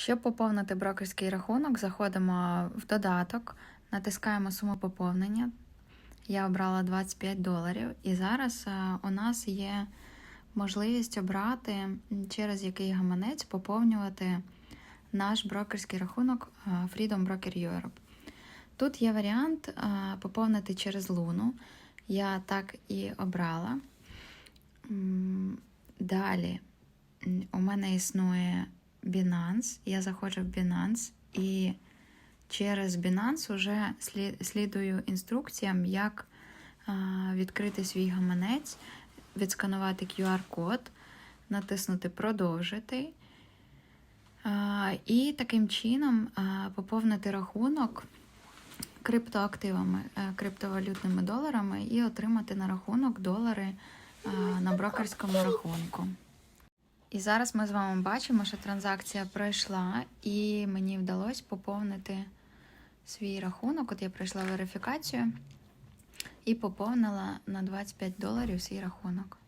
Щоб поповнити брокерський рахунок, заходимо в додаток, натискаємо суму поповнення. Я обрала 25 доларів, і зараз е, у нас є можливість обрати, через який гаманець поповнювати наш брокерський рахунок е, Freedom Broker Europe. Тут є варіант е, поповнити через Луну. Я так і обрала. Далі у мене існує Binance. Я заходжу в Binance і через Binance вже слідую інструкціям, як відкрити свій гаманець, відсканувати QR-код, натиснути Продовжити. І таким чином поповнити рахунок криптоактивами, е, криптовалютними доларами і отримати на рахунок долари на брокерському рахунку. І зараз ми з вами бачимо, що транзакція пройшла, і мені вдалося поповнити свій рахунок. От я пройшла верифікацію і поповнила на 25 доларів свій рахунок.